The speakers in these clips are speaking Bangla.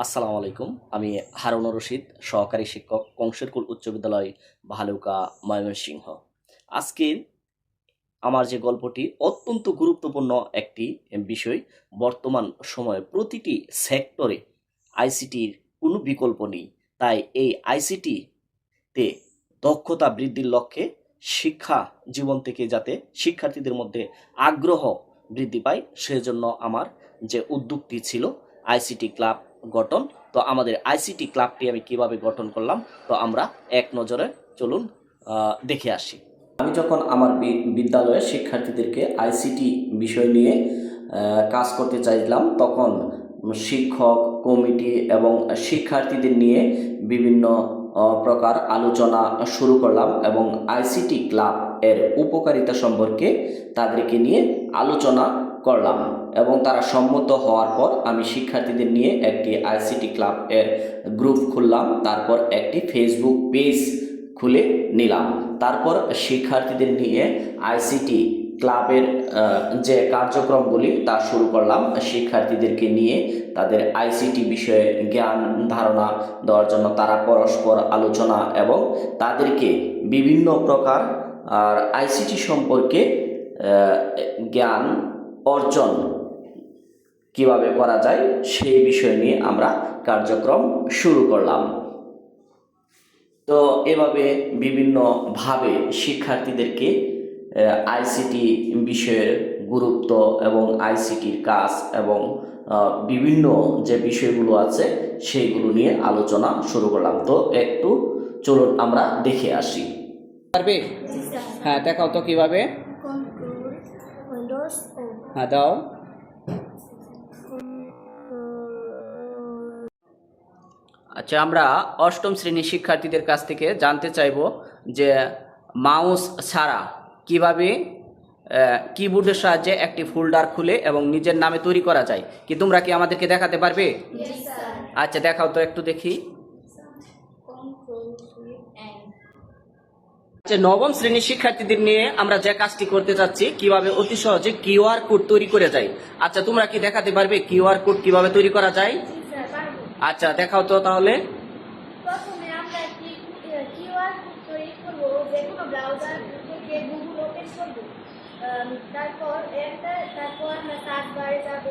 আসসালামু আলাইকুম। আমি হারুন রশিদ, সহকারী শিক্ষক, কংসেরকুল উচ্চ বিদ্যালয় ভালুকা ময়মনসিংহ। আজকের আমার যে গল্পটি অত্যন্ত গুরুত্বপূর্ণ একটি বিষয়, বর্তমান সময়ে প্রতিটি সেক্টরে আইসিটির কোনো বিকল্প নেই। তাই এই আইসিটিতে দক্ষতা বৃদ্ধির লক্ষ্যে শিক্ষা জীবন থেকে যাতে শিক্ষার্থীদের মধ্যে আগ্রহ বৃদ্ধি পায়, সেজন্য আমার যে উদ্যোগটি ছিল আইসিটি ক্লাব গঠন। তো আমাদের আইসিটি ক্লাবটি আমি কীভাবে গঠন করলাম, তো আমরা এক নজরে চলুন দেখে আসি। আমি যখন আমার বিদ্যালয়ের শিক্ষার্থীদেরকে আইসিটি বিষয় নিয়ে কাজ করতে চাইলাম, তখন শিক্ষক, কমিটি এবং শিক্ষার্থীদের নিয়ে বিভিন্ন প্রকার আলোচনা শুরু করলাম এবং আইসিটি ক্লাব এর উপকারিতা সম্পর্কে তাদেরকে নিয়ে আলোচনা করলাম এবং তারা সম্মত হওয়ার পর আমি শিক্ষার্থীদের নিয়ে একটি আইসিটি ক্লাব এর গ্রুপ খুললাম, তারপর একটি ফেসবুক পেজ খুলে নিলাম। তারপর শিক্ষার্থীদের নিয়ে আইসিটি ক্লাবের যে কার্যক্রমগুলি তা শুরু করলাম। শিক্ষার্থীদেরকে নিয়ে তাদের আইসিটি বিষয়ে জ্ঞান ধারণা দেওয়ার জন্য তারা পরস্পর আলোচনা এবং তাদেরকে বিভিন্ন প্রকার আর আইসিটি সম্পর্কে জ্ঞান অর্জন কীভাবে করা যায় সেই বিষয় নিয়ে আমরা কার্যক্রম শুরু করলাম। তো এভাবে বিভিন্নভাবে শিক্ষার্থীদেরকে আইসিটি বিষয়ের গুরুত্ব এবং আইসিটির কাজ এবং বিভিন্ন যে বিষয়গুলো আছে সেইগুলো নিয়ে আলোচনা শুরু করলাম। তো একটু চলুন আমরা দেখে আসি। পারবে? হ্যাঁ দেখাও তো কীভাবে। হ্যাঁ দাও আচ্ছা আমরা অষ্টম শ্রেণির শিক্ষার্থীদের কাছ থেকে জানতে চাইব যে মাউস ছাড়া কীভাবে কিবোর্ডের সাহায্যে একটি ফোল্ডার খুলে এবং নিজের নামে তৈরি করা যায়। কি তোমরা কি আমাদেরকে দেখাতে পারবে? আচ্ছা দেখাও তো একটু দেখি। আচ্ছা নবম শ্রেণির শিক্ষার্থীদের নিয়ে আমরা যে কাজটি করতে চাচ্ছি, কীভাবে অতি সহজে কিউআর কোড তৈরি করে যায়। আচ্ছা তোমরা কি দেখাতে পারবে কিউআর কোড কীভাবে তৈরি করা যায়? আচ্ছা দেখাও তো তাহলে। যে তারপর তারপর আমরা সার্চ বারে যাব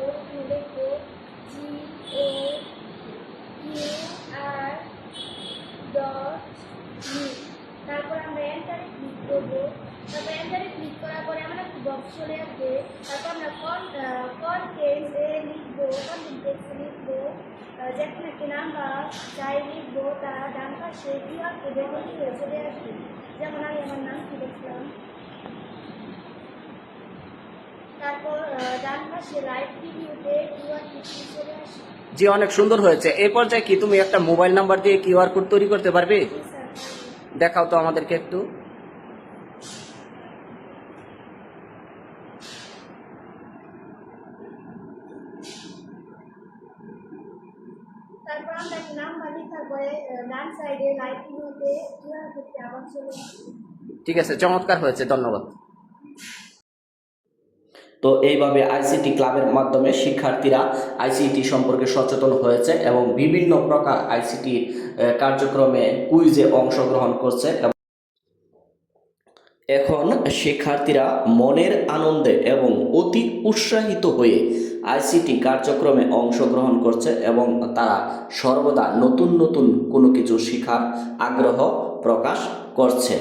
লিখব জি আসবে তারপর আমরা কন কন কেস এ লিখব টেক্সট লিখব আহ, যে কোনো একটি নাম্বার যাই লিখব তার ডান পাশে হয়ে চলে আসবে। যেমন আমি আমার নাম কি লিখলাম তারপর ডান পাশে ভিডিওতে কিউআর চলে আসে। জি অনেক সুন্দর হয়েছে। এই পর্যায়ে কি তুমি একটা মোবাইল নাম্বার দিয়ে কিউআর কোড তৈরি করতে পারবে। দেখাও তো আমাদেরকে একটু তারপর আমরা একটি ঠিক আছে, চমৎকার হয়েছে, ধন্যবাদ। তো এইভাবে আইসিটি ক্লাবের মাধ্যমে শিক্ষার্থীরা আইসিটি সম্পর্কে সচেতন হয়েছে এবং বিভিন্ন প্রকার আইসিটি কার্যক্রমে কুইজে অংশগ্রহণ করছে এখন শিক্ষার্থীরা মনের আনন্দে এবং অতি উৎসাহিত হয়ে আইসিটি কার্যক্রমে অংশগ্রহণ করছে এবং তারা সর্বদা নতুন নতুন কোনো কিছু শেখার আগ্রহ প্রকাশ করছে।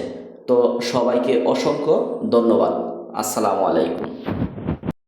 তো সবাইকে অসংখ্য ধন্যবাদ। আসসালামু আলাইকুম।